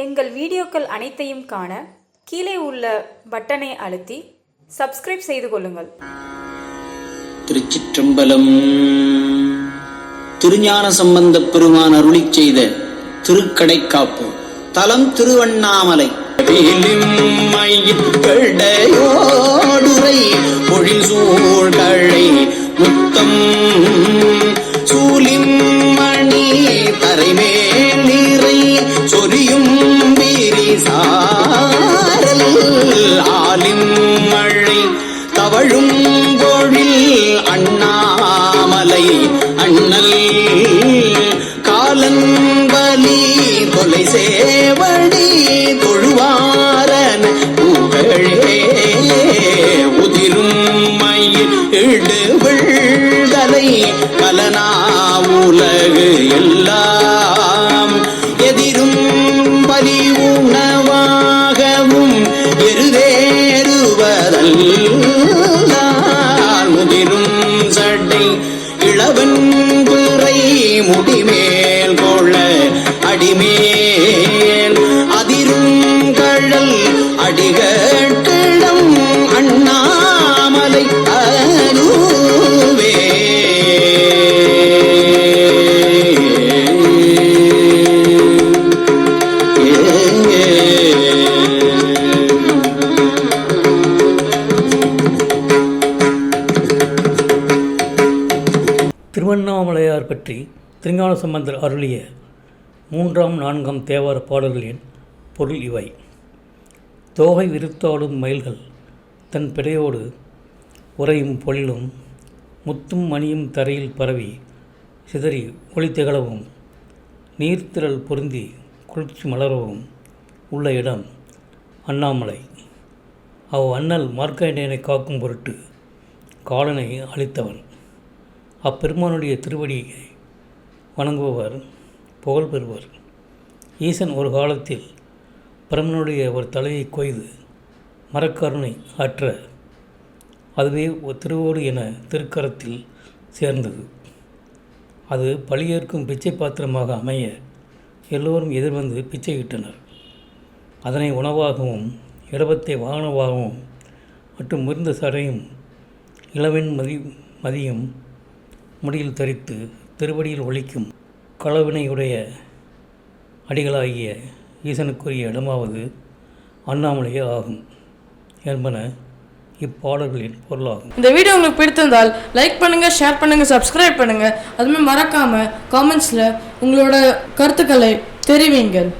எங்கள் வீடியோக்கள் அனைத்தையும் காண கீழே உள்ள பட்டனை அழுத்தி சப்ஸ்கிரைப் செய்து கொள்ளுங்கள். திருச்சிற்றம்பலம் திருஞான சம்பந்தப் பெருமான் அருளிச் செய்த திருக்கடைக்காப்பு தலம் திருவண்ணாமலை. மயிற்கடையோடுரை பொழில் சூழ்கழை முத்தம் சூலிம் மணி தரைமேல் நீரை தவழும் பொழில் அண்ணாமலை அண்ணல் காலன்பலி தொலை சேவடி தொழுவாரன் புகழே உதிரும் மயில் இடுவிழ்தலை கலனா உலகு எல்லாம். எதிரும் பலி உணவாகவும் எருதேறுவதல்லால் இளவன் பிறை முடிமேல் கொள்ள அடிமே திருவண்ணாமலையார் பற்றி திருஞான சம்பந்தர் அருளிய மூன்றாம் நான்காம் தேவார பாடல்களின் பொருள் இவை. தோகை விரித்தாடும் மயில்கள் தன் பிடையோடு உறையும் பொழிலும் முத்தும் மணியும் தரையில் பரவி சிதறி ஒளி திகழவும் நீர்த்திரள் பொருந்தி குளிர்ச்சி மலரவும் உள்ள இடம் அண்ணாமலை. அவ் அண்ணல் மார்க்கண்டேயனை காக்கும் பொருட்டு காலனை அளித்தவன். அப்பெருமானுடைய திருவடியை வணங்குபவர் புகழ் பெறுவர். ஈசன் ஒரு காலத்தில் பிரம்மனுடைய ஒரு தலையை கொய்து மரக்கருணை ஆற்ற அதுவே ஒரு திருவோடு என திருக்கரத்தில் சேர்ந்தது. அது பழியேற்கும் பிச்சை பாத்திரமாக அமைய எல்லோரும் எதிர்வந்து பிச்சையிட்டனர் அதனை உணவாகவும் இடபத்தை வாகனமாகவும் மற்றும் முறிந்த சடையும் இளவெண் மதி மதியும் முடியில் தரித்து திருவடியில் ஒழிக்கும் களவினையுடைய அடிகளாகிய ஈசனுக்குரிய இடமாவது அண்ணாமலையே ஆகும் என்பன இப்பாடல்களின் பொருளாகும். இந்த வீடியோ உங்களுக்கு பிடித்திருந்தால் லைக் பண்ணுங்க ஷேர் பண்ணுங்க சப்ஸ்கிரைப் பண்ணுங்க. அதுமாதிரி மறக்காம காமெண்ட்ஸில் உங்களோட கருத்துக்களை தெரிவிங்கள்.